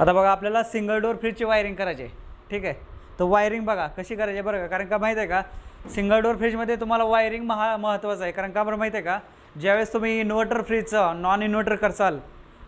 आता बघा आपल्याला सिंगल डोअर फ्रीजची वायरिंग करायची आहे. ठीक आहे? तर वायरिंग बघा कशी करायची आहे बरं का? कारण का माहिती आहे का सिंगल डोअर फ्रीजमध्ये तुम्हाला वायरिंग महा महत्त्वाचं आहे. कारण का बरं माहिती आहे का? ज्यावेळेस तुम्ही इन्व्हर्टर फ्रीजचं नॉन इन्व्हर्टर करसाल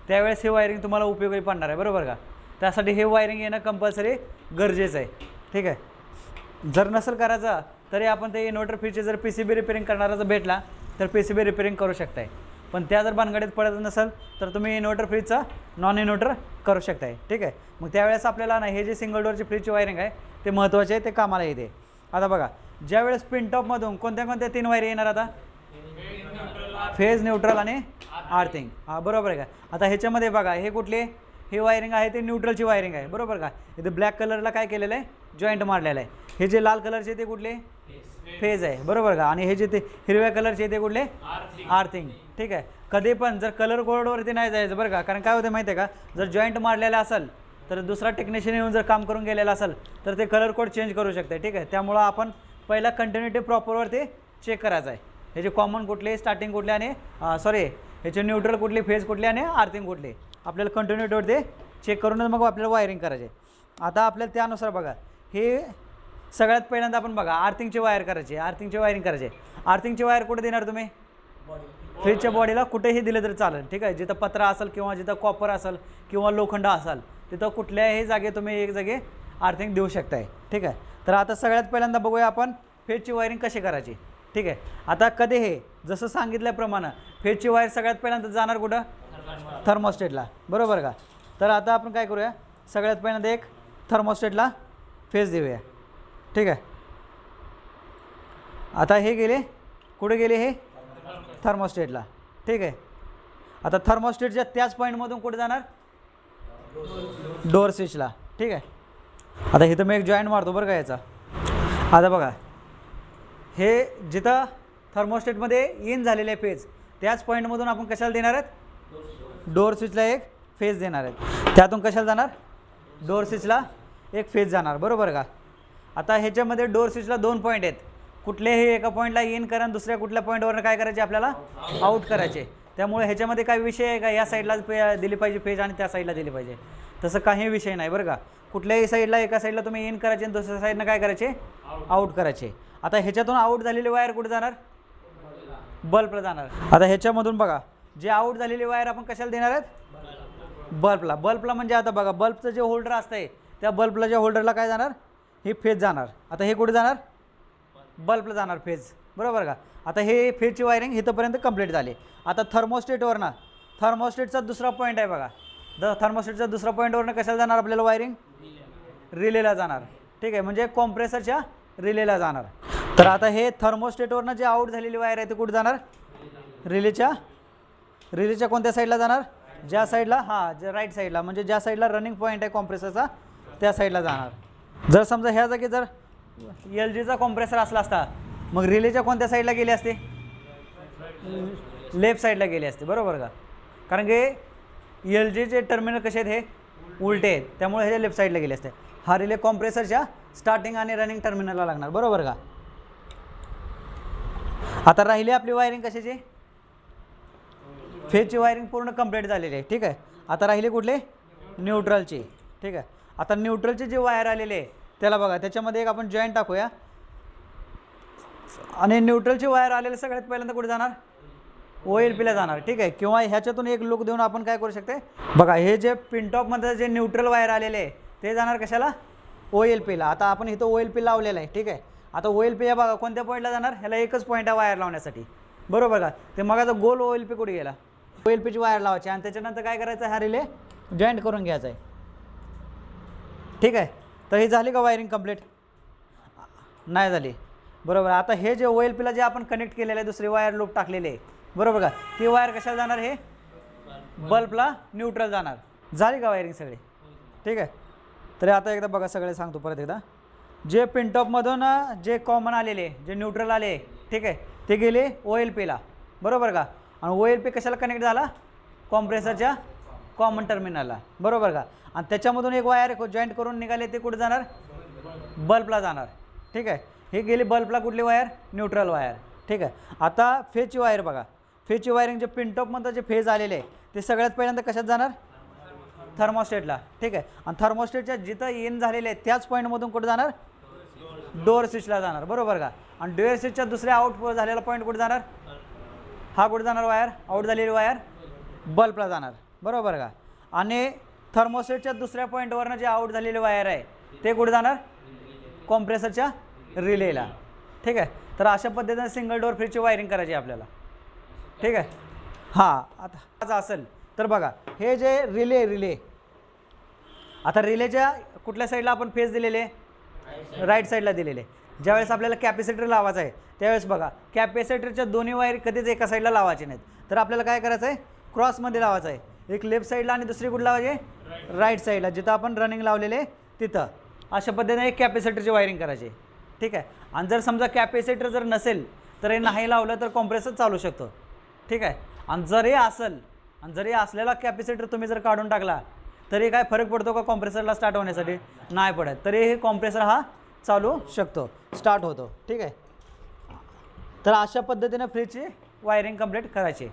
त्यावेळेस हे वायरिंग तुम्हाला उपयोगी पडणार आहे. बरोबर का? त्यासाठी हे वायरिंग येणं कंपल्सरी गरजेचं आहे. ठीक आहे? जर नसेल करायचं तरी आपण ते इन्व्हर्टर फ्रीजचे जर पी सी बी रिपेअरिंग करणारा जर भेटला तर पी सी बी रिपेअरिंग करू शकताय. पण त्या जर भानगडीत पडत नसेल तर तुम्ही इन्व्हर्टर फ्रीजचा नॉन इन्व्हर्टर करू शकताय. ठीक आहे? मग त्यावेळेस आपल्याला ना हे जे सिंगल डोअरची फ्रीजची वायरिंग आहे ते महत्त्वाचे आहे ते कामाला येते. आता बघा ज्यावेळेस पिनटॉपमधून कोणत्या कोणत्या तीन वायरी येणार आता? फेज न्यूट्रल आणि आर्थिंग हां बरोबर आहे का? आता ह्याच्यामध्ये बघा हे कुठले? हे वायरिंग आहे ते न्यूट्रलची वायरिंग आहे. बरोबर का? इथे ब्लॅक कलरला काय केलेलं आहे? जॉईंट मारलेलं आहे. हे जे लाल कलरचे ते कुठले? फेज आहे. बरोबर का? आणि हे जे ते हिरव्या कलरचे ते कुठले? आर्थिंग. ठीक आहे. कधी पण जर कलर कोडवरती नाही जायचं बरं का? कारण काय होतं माहिती आहे का? जर जॉईंट मारलेला असेल तर दुसरा टेक्निशियन येऊन जर काम करून गेलेला असेल तर ते कलर कोड चेंज करू शकते ठीक आहे. त्यामुळं आपण पहिला कंटिन्युटी प्रॉपरवरती चेक करायचं आहे. ह्याचे कॉमन कुठले स्टार्टिंग कुठले आणि सॉरी ह्याचे न्यूट्रल कुठले फेज कुठले आणि आर्थिंग कुठले आपल्याला कंटिन्युटीवरती चेक करूनच मग आपल्याला वायरिंग करायचे. आता आपल्याला त्यानुसार बघा. हे सगळ्यात पहिल्यांदा आपण बघा आर्थिंगची वायर करायची आर्थिंगची वायरिंग करायची. आर्थिंगची वायर कुठे देणार तुम्ही? फ्रीजच्या बॉडीला कुठेही दिलं तरी चालेल ठीक आहे? जिथं पत्रा असेल किंवा जिथं कॉपर असेल किंवा लोखंड असेल तिथं कुठल्याही जागे तुम्ही एक जागे आर्थिंग देऊ शकताय ठीक आहे? तर आता सगळ्यात पहिल्यांदा बघूया आपण फेजची वायरिंग कशी करायची ठीक आहे? आता कधी हे जसं सांगितल्याप्रमाणे फेजची वायर सगळ्यात पहिल्यांदा जाणार कुठं? थर्मोस्टेटला बरोबर का? तर आता आपण काय करूया? सगळ्यात पहिल्यांदा एक थर्मोस्टेटला फेज देऊया. ठीक आहे. आता हे गेले. कुठे गेले हे? थर्मोस्टेटला. ठीक आहे. आता थर्मोस्टेटच्या त्याच पॉईंटमधून कुठे जाणार? डोअर स्विचला. ठीक आहे. आता इथं मी एक जॉईंट मारतो बरं का याचा. आता बघा. हे जिथं थर्मोस्टेटमध्ये इन झालेले फेज त्याच पॉईंटमधून आपण कशाला देणार आहेत? डोअर स्विचला एक फेज देणार आहेत. त्यातून कशाला जाणार? डोअर स्विचला एक फेज जाणार. बरोबर का? आता ह्याच्यामध्ये डोअर स्विचला दोन पॉईंट आहेत. कुठल्याही एका पॉईंटला इन करा आणि दुसऱ्या कुठल्या पॉईंटवरनं काय करायचे आपल्याला? आऊट करायचे. त्यामुळे ह्याच्यामध्ये काय विषय आहे का? या साईडला पे दिली पाहिजे फेज आणि त्या साईडला दिली पाहिजे. तसं काही विषय नाही बरं का. कुठल्याही साईडला एका साईडला तुम्ही इन करायचे आणि दुसऱ्या साईडनं काय करायचे? आऊट करायचे. आता ह्याच्यातून आऊट झालेली वायर कुठे जाणार? बल्बला जाणार. आता ह्याच्यामधून बघा. जे आऊट झालेली वायर आपण कशाला देणार आहेत? बल्बला बल्बला म्हणजे आता बघा बल्बचं जे होल्डर असतंय त्या बल्बला ज्या होल्डरला काय जाणार? हे फेज जाणार. आता हे कुठे जाणार? बल्बला जाणार फेज. बरोबर का? आता हे फेजची वायरिंग इथंपर्यंत कंप्लीट झाली. आता थर्मोस्टेटवरनं थर्मोस्टेटचा दुसरा पॉईंट आहे बघा. द थर्मोस्टेटचा दुसरा पॉईंटवरनं कशाला जाणार आपल्याला वायरिंग? रिलेला जाणार. ठीक आहे म्हणजे कॉम्प्रेसरच्या रिलेला जाणार. तर आता हे थर्मोस्टेटवरनं जे आऊट झालेली वायर आहे ते कुठे जाणार? रिलेच्या रिलेच्या कोणत्या साईडला जाणार? ज्या साईडला हां ज्या राईट साईडला म्हणजे ज्या साईडला रनिंग पॉईंट आहे कॉम्प्रेसरचा त्या साईडला जाणार. जर समजा ह्या जागी जर एल जीचा कॉम्प्रेसर असला असता मग रिलेच्या कोणत्या साईडला गेली असते? लेफ्ट साईडला गेली असते बरोबर का? कारण की एल जीचे टर्मिनल कसे आहेत हे? उलटे आहेत. त्यामुळे ह्याच्या लेफ्ट साईडला गेले असते. हा रिले कॉम्प्रेसरच्या स्टार्टिंग आणि रनिंग टर्मिनलला लागणार बरोबर का? आता राहिली आपली वायरिंग कशाची? फेजची वायरिंग पूर्ण कंप्लीट झालेली आहे. ठीक आहे? आता राहिली कुठले? न्यूट्रलची ठीक आहे? आता न्यूट्रलचे जे वायर आलेले आहे त्याला बघा त्याच्यामध्ये एक आपण जॉईंट टाकूया. आणि न्यूट्रलची वायर आलेले सगळ्यात पहिल्यांदा कुठे जाणार? ओ एल पीला जाणार ठीक आहे? किंवा ह्याच्यातून एक लुक देऊन आपण काय करू शकते? बघा हे जे पिनटॉपमध्ये जे न्यूट्रल वायर आलेले आहे ते जाणार कशाला? ओ एल पीला आता आपण इथं ओ एल पी लावलेला आहे ठीक आहे? आता ओ एल पी या बघा कोणत्या पॉईंटला जाणार? ह्याला एकच पॉईंट आहे वायर लावण्यासाठी. बरोबर का? ते मग गोल ओ एल पी कुठे गेला? ओ एल पीची वायर लावायची. आणि त्याच्यानंतर काय करायचं? हा रिले जॉईंट करून घ्यायचा आहे. ठीक आहे. तर ही झाली का वायरिंग कंप्लीट नाही झाली. बरोबर. आता हे जे ओ एल पीला जे आपण कनेक्ट केलेलं आहे दुसरी वायर लूप टाकलेली आहे बरोबर का? ती वायर कशाला जाणार हे? बल्बला न्यूट्रल जाणार. झाली का वायरिंग सगळी? ठीक आहे. तरी आता एकदा बघा सगळे सांगतो परत एकदा. जे पिनटॉपमधून जे कॉमन आलेले जे न्यूट्रल आले ठीक आहे ते गेले ओ एल पीला बरोबर का? आणि ओ एल पी कशाला कनेक्ट झाला? कॉम्प्रेसरच्या कॉमन टर्मिनलला. बरोबर का? आणि त्याच्यामधून एक वायर जॉईंट करून निघाले ते कुठे जाणार? बल्बला जाणार. ठीक आहे? हे गेली बल्बला कुठली वायर न्यूट्रल वायर ठीक आहे? आता फेजची वायर बघा. फेजची वायरिंग जे पिनटॉपमधलं जे फेज आलेले आहे ते सगळ्यात पहिल्यांदा कशात जाणार? थर्मोस्टेटला ठीक आहे? आणि थर्मोस्टेटच्या जिथं इन झालेले आहे त्याच पॉईंटमधून कुठं जाणार? डोअर स्विचला जाणार. बरोबर का? आणि डोअर स्विचच्या दुसऱ्या आउट झालेला पॉईंट कुठं जाणार? हा कुठं जाणार वायर आउट झालेली वायर बल्बला जाणार. बरोबर का? आणि थर्मोसेटच्या दुसऱ्या पॉईंटवरनं जे आउट झालेले वायर आहे ते कुठे जाणार? कॉम्प्रेसरच्या रिलेला ठीक आहे? तर अशा पद्धतीने सिंगल डोअर फ्रीजची वायरिंग करायची आहे आपल्याला. ठीक आहे? हां आता आज असेल तर बघा हे जे रिले रिले आता रिलेच्या कुठल्या साईडला आपण फेस दिलेले? राईट साईडला दिलेले. ज्यावेळेस आपल्याला कॅपॅसिटर लावायचं आहे त्यावेळेस बघा कॅपॅसिटरच्या दोन्ही वायर कधीच एका साईडला लावायचे नाहीत. तर आपल्याला काय करायचं आहे क्रॉसमध्ये लावायचं आहे एक लेफ्ट साईडला आणि दुसरी कुठला लावायची राईट साईडला. जिथं आपण रनिंग लावलेले तिथं. अशा पद्धतीने एक कॅपॅसिटरची वायरिंग करायची. ठीक आहे? आणि जर समजा कॅपॅसिटर जर नसेल तर हे नाही लावलं तर कॉम्प्रेसर चालू शकतो. ठीक आहे? आणि जर हे असेल आणि जरी असलेला कॅपॅसिटर तुम्ही जर काढून टाकला तरी काय फरक पडतो का कॉम्प्रेसरला स्टार्ट होण्यासाठी? नाही पडत. तरी हे कॉम्प्रेसर हा चालू शकतो. स्टार्ट होतो. ठीक आहे? तर अशा पद्धतीनं फ्रीजची वायरिंग कंप्लीट करायची.